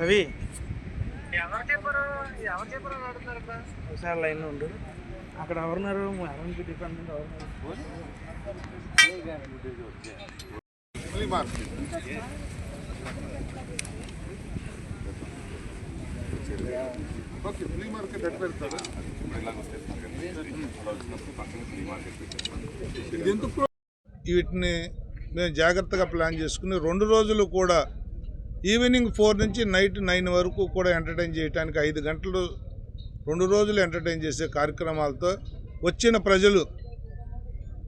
రవి. ఒకసారి లైన్లో ఉండు. అక్కడ ఎవరున్నారు? ఎవరికి డిపెండెంట్ ఎవరున్నారు? ఓకే ఫ్రీ మార్కెట్ ఎట్లా పెడతారా? ఎందుకు? వీటిని మేము జాగ్రత్తగా ప్లాన్ చేసుకుని రెండు రోజులు కూడా ఈవినింగ్ ఫోర్ నుంచి నైట్ నైన్ వరకు కూడా ఎంటర్టైన్ చేయడానికి ఐదు గంటలు రెండు రోజులు ఎంటర్టైన్ చేసే కార్యక్రమాలతో వచ్చిన ప్రజలు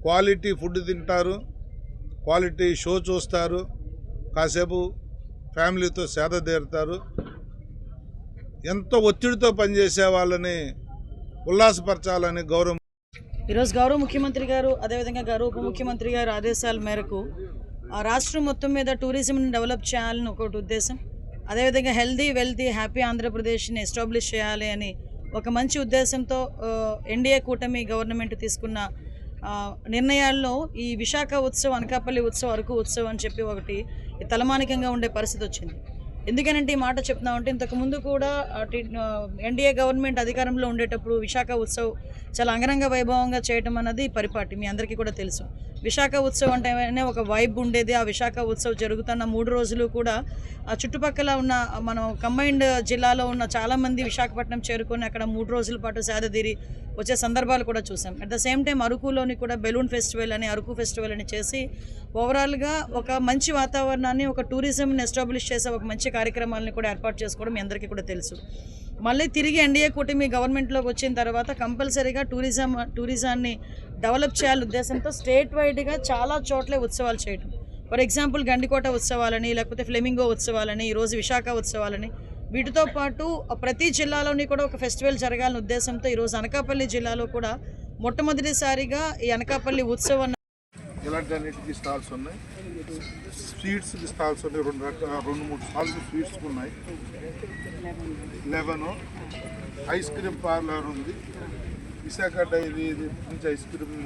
క్వాలిటీ ఫుడ్ తింటారు క్వాలిటీ షో చూస్తారు కాసేపు ఫ్యామిలీతో సేద తీరుతారు ఎంతో ఒత్తిడితో పనిచేసే వాళ్ళని ఉల్లాసపరచాలని గౌరవం ఈరోజు గౌరవ ముఖ్యమంత్రి గారు అదేవిధంగా గౌరవ ఉప ముఖ్యమంత్రి గారు ఆదేశాల మేరకు ఆ రాష్ట్రం మొత్తం మీద టూరిజంని డెవలప్ చేయాలని ఒకటి ఉద్దేశం. అదేవిధంగా హెల్దీ వెల్తీ హ్యాపీ ఆంధ్రప్రదేశ్ని ఎస్టాబ్లిష్ చేయాలి అని ఒక మంచి ఉద్దేశంతో ఎన్డీఏ కూటమి గవర్నమెంట్ తీసుకున్న నిర్ణయాల్లో ఈ విశాఖ ఉత్సవం అనకాపల్లి ఉత్సవం అరకు ఉత్సవం అని చెప్పి ఒకటి తలమానికంగా ఉండే పరిస్థితి వచ్చింది. ఎందుకనంటే ఈ మాట చెప్తున్నామంటే ఇంతకు ముందు కూడా ఎన్డీఏ గవర్నమెంట్ అధికారంలో ఉండేటప్పుడు విశాఖ ఉత్సవ్ చాలా అంగరంగ వైభవంగా చేయటం అన్నది పరిపాటి మీ అందరికీ కూడా తెలుసు. విశాఖ ఉత్సవం అంటేనే ఒక వైబ్ ఉండేది ఆ విశాఖ ఉత్సవ్ జరుగుతున్న మూడు రోజులు కూడా ఆ చుట్టుపక్కల ఉన్న మనం కంబైన్డ్ జిల్లాలో ఉన్న చాలామంది విశాఖపట్నం చేరుకొని అక్కడ మూడు రోజుల పాటు సేదదీరి వచ్చే సందర్భాలు కూడా చూసాం. అట్ ద సేమ్ టైం అరకులోని కూడా బెలూన్ ఫెస్టివల్ అని అరకు ఫెస్టివల్ అని చేసి ఓవరాల్గా ఒక మంచి వాతావరణాన్ని ఒక టూరిజంని ఎస్టాబ్లిష్ చేసే ఒక మంచి కార్యక్రమాలని కూడా ఏర్పాటు చేసుకోవడం మీ అందరికీ కూడా తెలుసు. మళ్ళీ తిరిగి ఎన్డీఏ కూటమి గవర్నమెంట్లోకి వచ్చిన తర్వాత కంపల్సరీగా టూరిజం టూరిజాన్ని డెవలప్ చేయాలి ఉద్దేశంతో స్టేట్ వైడ్గా చాలా చోట్లే ఉత్సవాలు చేయడం ఫర్ ఎగ్జాంపుల్ గండికోట ఉత్సవాలని లేకపోతే ఫ్లెమింగో ఉత్సవాలని ఈరోజు విశాఖ ఉత్సవాలని. వీటితో పాటు ప్రతి జిల్లాలోని కూడా ఒక ఫెస్టివల్ జరగాలనే ఉద్దేశంతో ఈరోజు అనకాపల్లి జిల్లాలో కూడా మొట్టమొదటిసారిగా ఈ అనకాపల్లి ఉత్సవం ఇలాంటి అన్నిటికీ స్టాల్స్ ఉన్నాయి స్వీట్స్ స్టాల్స్ ఉన్నాయి. రెండు రకాల రెండు మూడు స్టాల్స్ స్వీట్స్ ఉన్నాయి. లెవెన్ ఐస్ క్రీమ్ పార్లర్ ఉంది. విశాఖ డైరీ నుంచి ఐస్ క్రీమ్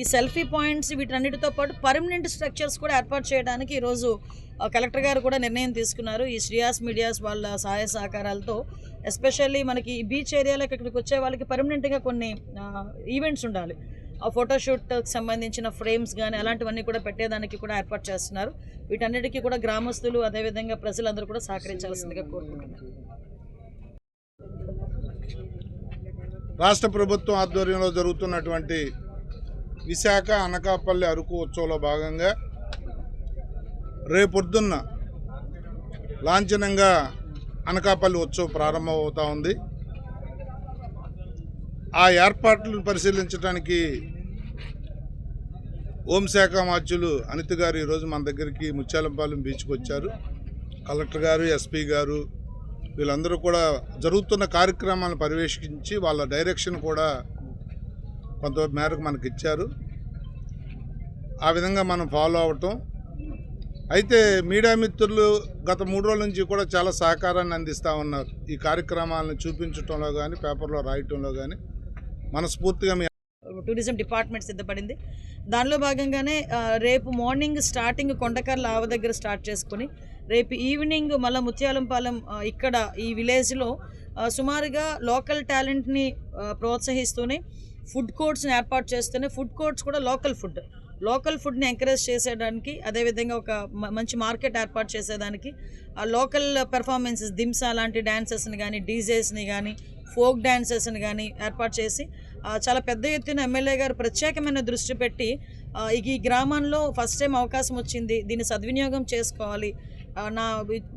ఈ సెల్ఫీ పాయింట్స్ వీటన్నిటితో పాటు పర్మనెంట్ స్ట్రక్చర్స్ కూడా ఏర్పాటు చేయడానికి ఈరోజు కలెక్టర్ గారు కూడా నిర్ణయం తీసుకున్నారు. ఈ శ్రీయాస్ మీడియాస్ వాళ్ళ సహాయ సహకారాలతో ఎస్పెషల్లీ మనకి ఈ బీచ్ ఏరియాలోకి ఇక్కడికి వచ్చే వాళ్ళకి పర్మనెంట్గా కొన్ని ఈవెంట్స్ ఉండాలి. ఫోటోషూట్కి సంబంధించిన ఫ్రేమ్స్ కానీ అలాంటివన్నీ కూడా పెట్టేదానికి కూడా ఏర్పాటు చేస్తున్నారు. వీటన్నిటికీ కూడా గ్రామస్తులు అదేవిధంగా ప్రజలందరూ కూడా సహకరించాల్సిందిగా కోరుకుంటున్నారు రాష్ట్ర ప్రభుత్వం ఆధ్వర్యంలో జరుగుతున్నటువంటి విశాఖ అనకాపల్లి అరకు ఉత్సవంలో భాగంగా రేపొద్దున్న లాంఛనంగా అనకాపల్లి ఉత్సవం ప్రారంభమవుతా ఉంది. ఆ ఏర్పాట్లను పరిశీలించడానికి హోంశాఖ మార్చులు అనిత గారు ఈరోజు మన దగ్గరికి ముత్యాలంపాలెం బీచ్కి వచ్చారు. కలెక్టర్ గారు ఎస్పీ గారు వీళ్ళందరూ కూడా జరుగుతున్న కార్యక్రమాలను పర్యవేక్షించి వాళ్ళ డైరెక్షన్ కూడా కొంత మేరకు మనకి ఇచ్చారు. ఆ విధంగా మనం ఫాలో అవటం. అయితే మీడియా మిత్రులు గత మూడు రోజుల నుంచి కూడా చాలా సహకారాన్ని అందిస్తూ ఉన్నారు. ఈ కార్యక్రమాలను చూపించడంలో కానీ పేపర్లో రాయటంలో కానీ మనస్ఫూర్తిగా మీ టూరిజం డిపార్ట్మెంట్ సిద్ధపడింది. దానిలో భాగంగానే రేపు మార్నింగ్ స్టార్టింగ్ కొండకర్ల ఆవ దగ్గర స్టార్ట్ చేసుకుని రేపు ఈవినింగ్ మళ్ళీ ముత్యాలంపాలెం ఇక్కడ ఈ విలేజ్లో సుమారుగా లోకల్ టాలెంట్ని ప్రోత్సహిస్తూనే ఫుడ్ కోర్ట్స్ని ఏర్పాటు చేస్తూనే ఫుడ్ కోర్ట్స్ కూడా లోకల్ ఫుడ్. లోకల్ ఫుడ్ని ఎంకరేజ్ చేసేయడానికి అదేవిధంగా ఒక మ- మంచి మార్కెట్ ఏర్పాటు చేసేదానికి ఆ లోకల్ పెర్ఫార్మెన్సెస్ దిమ్సా లాంటి డ్యాన్సెస్ని కానీ డీజేస్ని కానీ ఫోక్ డ్యాన్సెస్ని కానీ ఏర్పాటు చేసి చాలా పెద్ద ఎత్తున ఎమ్మెల్యే గారు ప్రత్యేకమైన దృష్టి పెట్టి ఈ గ్రామంలో ఫస్ట్ టైం అవకాశం వచ్చింది. దీన్ని సద్వినియోగం చేసుకోవాలి. నా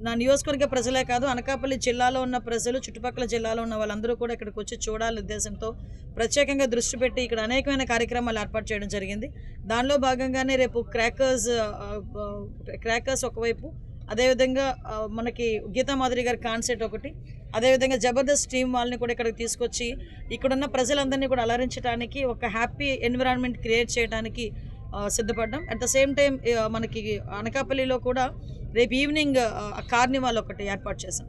నా నియోజకవర్గ ప్రజలే కాదు అనకాపల్లి జిల్లాలో ఉన్న ప్రజలు చుట్టుపక్కల జిల్లాలో ఉన్న వాళ్ళందరూ కూడా ఇక్కడికి వచ్చి చూడాలనే ఉద్దేశంతో ప్రత్యేకంగా దృష్టి పెట్టి ఇక్కడ అనేకమైన కార్యక్రమాలు ఏర్పాటు చేయడం జరిగింది. దానిలో భాగంగానే రేపు క్రాకర్స్ క్రాకర్స్ ఒకవైపు అదేవిధంగా మనకి గీతా మాధురి గారి కాన్సెప్ట్ ఒకటి అదేవిధంగా జబర్దస్త్ టీం వాళ్ళని కూడా ఇక్కడికి తీసుకొచ్చి ఇక్కడున్న ప్రజలందరినీ కూడా అలరించడానికి ఒక హ్యాపీ ఎన్విరాన్మెంట్ క్రియేట్ చేయడానికి సిద్ధపడ్డాం. అట్ ద సేమ్ టైం మనకి అనకాపల్లిలో కూడా రేపు ఈవినింగ్ కార్నివాల్ ఒకటి ఏర్పాటు చేశాం.